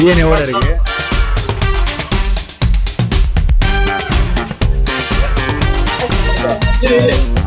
டிஎன்ஏவோட இருக்கு hello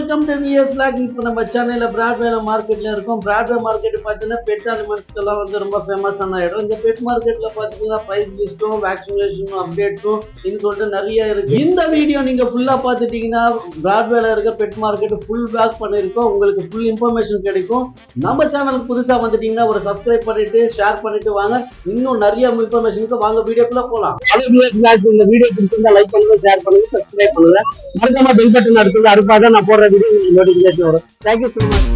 welcome to V S blog இப்போ நம்ம சென்னையில் பிராட்வேல மார்க்கெட்டில் இருக்கோம். பிராட்வே மார்க்கெட் பார்த்தீங்கன்னா பெட் அனிமல்ஸ்க்கெல்லாம் வந்து ரொம்ப ஃபேமஸான இடம். இந்த பெட் மார்க்கெட்டில் பார்த்தீங்கன்னா ப்ரைஸ் லிஸ்ட்டும் வேக்சினேஷனும் அப்டேட்ஸும் இன்னும் சொல்லிட்டு நிறைய இருக்கு. இந்த வீடியோ நீங்கள் ஃபுல்லாக பார்த்துட்டீங்கன்னா பிராட்வேல இருக்க பெட் மார்க்கெட் ஃபுல் பேக் பண்ணியிருக்கோம். உங்களுக்கு ஃபுல் இன்ஃபர்மேஷன் கிடைக்கும். நம்ம சேனலுக்கு புதுசாக வந்துட்டீங்கன்னா ஒரு சப்ஸ்கிரைப் பண்ணிட்டு ஷேர் பண்ணிட்டு வாங்க. இன்னும் நிறைய இன்ஃபர்மேஷனுக்கு வாங்க வீடியோக்குள்ளே போகலாம் இந்த வீடியோ பிடிச்சிருந்தா லைக் பண்ணுங்க ஷேர் பண்ணுங்க சப்ஸ்கிரைப் பண்ணுங்க. மறக்காம பெல் பட்டன் அடுத்தது அடுப்பாக தான் நான் போடுற வீடியோ நோட்டிஃபிகேஷன் வரும் தேங்க்யூ ஸோ மச்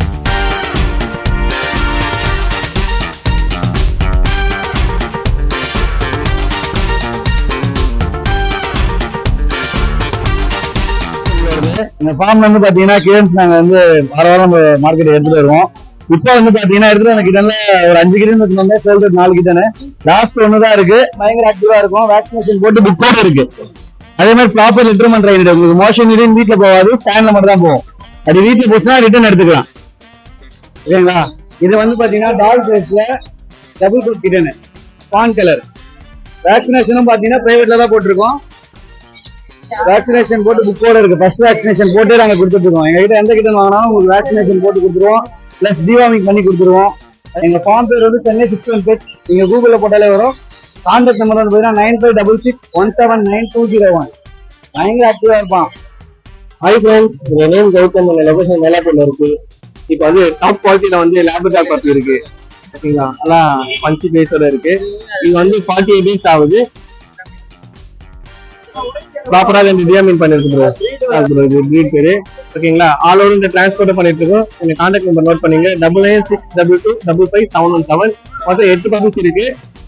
இந்த ஃபார்ம்ல வந்து பாத்தீங்கன்னா கேம்ஸ் நாங்க வந்து வார வாரம் மார்க்கெட் எடுத்துட்டு வருவோம். இப்போ வந்து பாத்தீங்கன்னா எடுத்துட்டு எனக்கு கிட்டன்ல ஒரு அஞ்சு கிட்டன் எடுத்துட்டு வந்தா சேல்ஸ் நாலு கிட்டனு லாஸ்ட் ஒன்று தான் இருக்கு. பயங்கர ஆக்டிவா இருக்கும். வேக்சினேஷன் போட்டு புக் கூட இருக்கு. அதே மாதிரி ப்ராப்பர் ரிட்டர்மெண்ட் ரைடு உங்களுக்கு மோஷன் யூரின் வீட்டில் போகாது ஸ்டாண்ட்ல மட்டும் தான் போகும். அது வீட்டுல போச்சுன்னா ரிட்டர்ன் எடுத்துக்கலாம். சரிங்களா? இது வந்து பாத்தீங்கன்னா டால் ஃபேஸ்ல டபுள் கோட் கிட்டனு பான் கலர் வேக்சினேஷனும் பாத்தீங்கன்னா பிரைவேட்ல தான் போட்டிருக்கோம். வேக்சினேஷன் போட்டு புக்கோட இருக்கு. ஃபர்ஸ்ட் வேக்சினேஷன் போட்டு நாங்க கொடுத்துட்டு இருக்கோம் எங்க எந்த கிட்ட வாங்கினாலும் உங்களுக்கு வேக்சினேஷன் போட்டு கொடுத்துருவோம். பிளஸ் டிவாமிங் பண்ணி கொடுத்துருவோம். எங்க ஃபார்ம் பேர் வந்து சென்னை சிக்ஸ் ஒன் பெட்ஸ் நீங்க கூகுள்ல போட்டாலே வரும். கான்டாக்ட் நம்பர் வந்து பார்த்தீங்கன்னா nine five double six one seven nine two zero one பயங்கர ஆக்டிவா இருப்பான். ஹாய் ஃப்ரெண்ட்ஸ் என் நேம் கௌதம் எங்க லொகேஷன் மேலாப்பூர்ல இருக்கு. இப்போ வந்து டாப் குவாலிட்டியில வந்து லேபடாக் பார்த்து இருக்கு. ஓகேங்களா நல்லா பஞ்சி பேஸோட இருக்கு. இது வந்து ஃபார்ட்டி எயிட் டேஸ் ஆகுது ப்ராப்பரா ரெண்டு டிஎம்இன் பண்ணிருக்கு ப்ரோ இது ப்ரீட் பேரு. ஓகேங்களா? ஆல் ஓவர் இந்த டிரான்ஸ்போர்ட் பண்ணிட்டு இருக்கோம். எங்க கான்டாக்ட் நம்பர் நோட் பண்ணீங்க. Double nine six double two double five seven one seven மொத்தம் எட்டு பப்பீஸ் இருக்கு.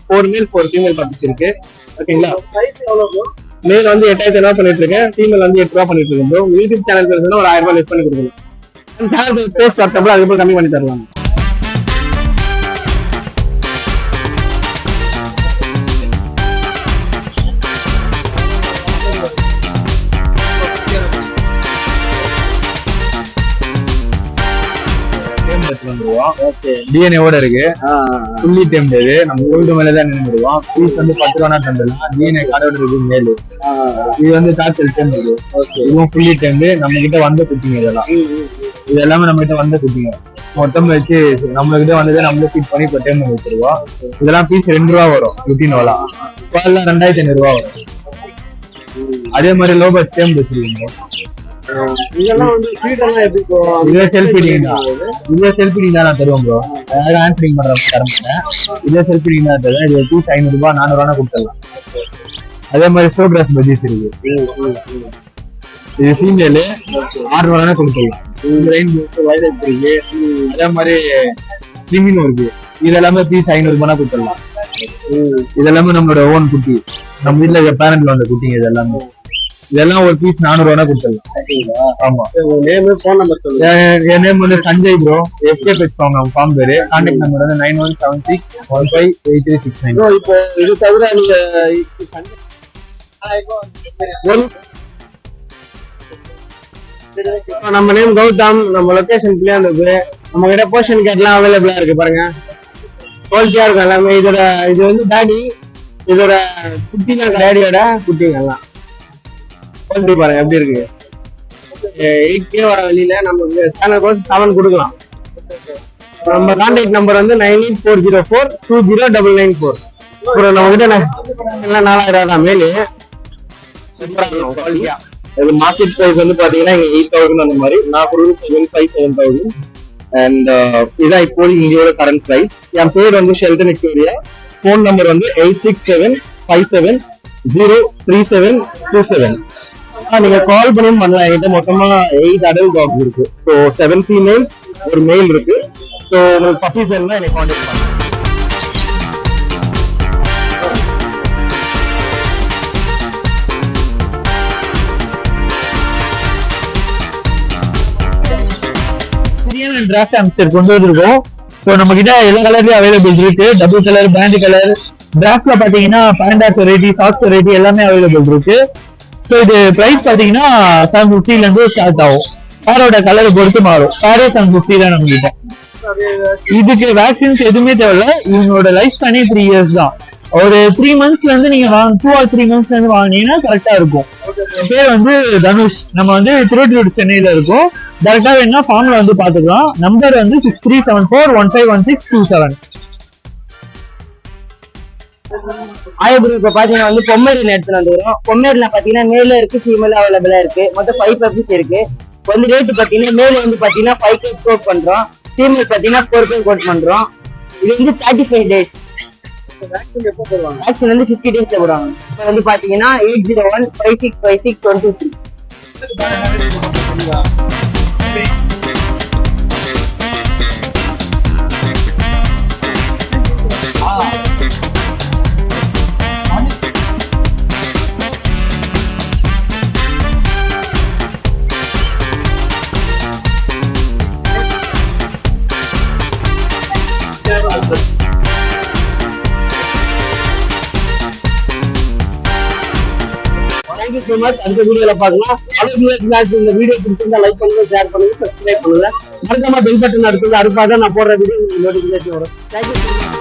ஃபோர் மேல் ஃபோர் ஃபீமேல் பப்பீஸ் இருக்கு ஓகேங்களா மேல் வந்து எட்டாயிரத்தி ஐநூறு பண்ணிட்டு இருக்கேன் ஃபீமேல் வந்து எட்டு ரூபா பண்ணிட்டு இருக்கேன் ப்ரோ யூடியூப் சேனல் ஒரு ஆயிரம் ரூபாய் லெஸ் பண்ணி கொடுக்கணும். சேனல் பேஸ் கரெக்டாக அதுக்கப்புறம் கம்மி பண்ணி தருவாங்க. டிஎன்ஏவோட இருக்கு. புள்ளி டெம்ட் இது நம்ம கோல்டு மேல தான் நின்றுடுவோம் ஃபீஸ் வந்து பத்து ரூபா தந்துடலாம் டிஎன்ஏ கார்டோட இருக்கு மேலு. இது வந்து காய்ச்சல் டெம் இது இதுவும் புள்ளி டெம்ட் நம்ம கிட்ட வந்த குட்டிங்க இதெல்லாம். இது எல்லாமே நம்ம கிட்ட வந்த குட்டிங்க. மொத்தம் வச்சு நம்ம கிட்ட வந்ததே நம்மளே ஃபீட் பண்ணி இப்போ டைம் வச்சிருவோம் இதெல்லாம் பீஸ் ரெண்டு ரூபா வரும். குட்டினோலாம் பால்லாம் ரெண்டாயிரத்தி ஐநூறு ரூபா வரும். அதே மாதிரி லோபஸ் டேம் வச்சிருக்கீங்க. இதெல்லாம் வந்து எப்படி தான் தான் நான் தருவேன் ப்ரோ ஆன்சரிங் பண்ற தர மாட்டேன். இதுவே செல்ஃபிடிங் தான் தருவேன். இது பீஸ் கொடுத்துடலாம். அதே மாதிரி சோப்ராஸ் பஜ்ஜிஸ் இருக்கு. இது ஃபீமேலு ஆறு ரூபா கொடுத்துடலாம் வைரஸ் இருக்கு. அதே மாதிரி கிரிமினும் இருக்கு. இது எல்லாமே பீஸ் ஐநூறு ரூபாய் கொடுத்துடலாம். இது எல்லாமே நம்மளோட ஓன் குட்டி. நம்ம வீட்டுல பேரண்ட்ல வந்த குட்டிங்க இது எல்லாமே. இதெல்லாம் ஒரு பீஸ் நானூறு ரூபா கொடுத்துடலாம் ஆமா. நேம் ஃபோன் நம்பர் சொல்லுங்க. என் நேம் வந்து சஞ்சய் ப்ரோ எஸ்கே பேசுவாங்க அவங்க ஃபார்ம் பேரு. கான்டாக்ட் நம்பர் வந்து nine one seven six one five eight three six nine bro இப்போ இது தவிர நீங்க ஒன் இப்போ நம்ம நேம் கௌதம் நம்ம லொகேஷன் இருக்கு. நம்ம கிட்ட போர்ஷன் கேட்லாம் அவைலபிளா இருக்கு பாருங்க. குவாலிட்டியா இருக்கும் எல்லாமே. இதோட இது வந்து டாடி இதோட டேடியோட குட்டிங்க எல்லாம். குவாலிட்டி பாருங்க எப்படி இருக்கு? எயிட் கே வர வெளியில நமக்கு சேனல் கோர்ஸ் செவன் கொடுக்கலாம். நம்ம கான்டாக்ட் நம்பர் வந்து nine eight four zero four two zero double nine four அப்புறம் நம்ம கிட்ட எல்லாம் நாலாயிரம் தான் மேலு? குவாலிட்டியா இது மார்க்கெட் ப்ரைஸ் வந்து பாத்தீங்கன்னா இங்க எயிட் தௌசண்ட் அந்த மாதிரி. நான் கொடுக்குறது seven five seven thousand and இதான் இப்போ இந்தியோட கரண்ட் ப்ரைஸ் என் பேர் வந்து ஷெல்டன் விக்டோரியா ஃபோன் நம்பர் வந்து eight six seven five seven zero three seven two seven நீங்க கால் பண்ணி பண்ணலாம். என்கிட்ட மொத்தமா எயிட் அடல் டாக்ஸ் இருக்கு. ஸோ செவன் ஃபீமேல்ஸ் ஒரு மேல் இருக்கு. ஸோ உங்களுக்கு பப்பீஸ் வேணும்னா என்னை காண்டாக்ட் பண்ணுங்க. டிராஃப்ட் அமிச்சர் கொண்டு வந்திருக்கோம். ஸோ நம்ம கிட்ட எல்லா கலர்லயும் அவைலபிள் இருக்கு. டபுள் கலர் பிராண்ட் கலர் டிராஃப்ட்ல பாத்தீங்கன்னா பேண்டாஸ் வெரைட்டி சாக்ஸ் வெரைட்டி எல்லாமே அவைலபிள் இருக்கு. ஸோ இது பிரைஸ் பாத்தீங்கன்னா செவன் ஃபிஃப்டில இருந்து ஸ்டார்ட் ஆகும். காரோட கலரை பொறுத்து மாறும். காரே செவன் ஃபிஃப்டி தான் நம்ம கிட்ட. இதுக்கு வேக்சின்ஸ் எதுவுமே தேவையில்ல. இவங்களோட லைஃப் ஸ்பேனே த்ரீ இயர்ஸ் தான். ஒரு த்ரீ மந்த்ஸ்ல இருந்து நீங்க வாங்க டூ ஆர் த்ரீ மந்த்ஸ்ல இருந்து வாங்கினீங்கன்னா கரெக்டா இருக்கும். பேர் வந்து தனுஷ். நம்ம வந்து திருவள்ளூர் சென்னையில இருக்கோம். டேரக்டா வேணா ஃபார்ம்ல வந்து பாத்துக்கலாம் நம்பர் வந்து six three seven four one five one six two seven Ayapuram இப்ப பாத்தீங்கன்னா வந்து பொம்மேரியில் எடுத்துட்டு வந்துக்கிறோம் பொம்மேரில பாத்தீங்கன்னா மேல இருக்கு ஃபீமேல் அவைலபிளா இருக்கு. மொத்தம் ஃபைவ் பப்பீஸ் இருக்கு. வந்து ரேட்டு பாத்தீங்கன்னா மேல வந்து பாத்தீங்கன்னா ஃபைவ் கே கோட் பண்றோம். ஃபீமேல் பாத்தீங்கன்னா ஃபோர் கே கோட் பண்றோம். இது வந்து தேர்ட்டி ஃபைவ் டேஸ் வேக்சின் வந்து ஃபிஃப்டி டேஸ்ல போடுவாங்க. இப்போ வந்து பாத்தீங்கன்னா eight zero one five six five six one two three thank you so much அடுத்த வீடியோல பார்க்கலாம். அவ்வளோ இந்த வீடியோ பிடிச்சிருந்தா லைக் பண்ணுங்க ஷேர் பண்ணுங்க சப்ஸ்கிரைப் பண்ணுங்க. மறக்காம பெல் பட்டன் அடுத்தது அடுப்பாக நான் போடுற வீடியோ நோட்டிஃபிகேஷன் வரும். தேங்க்யூ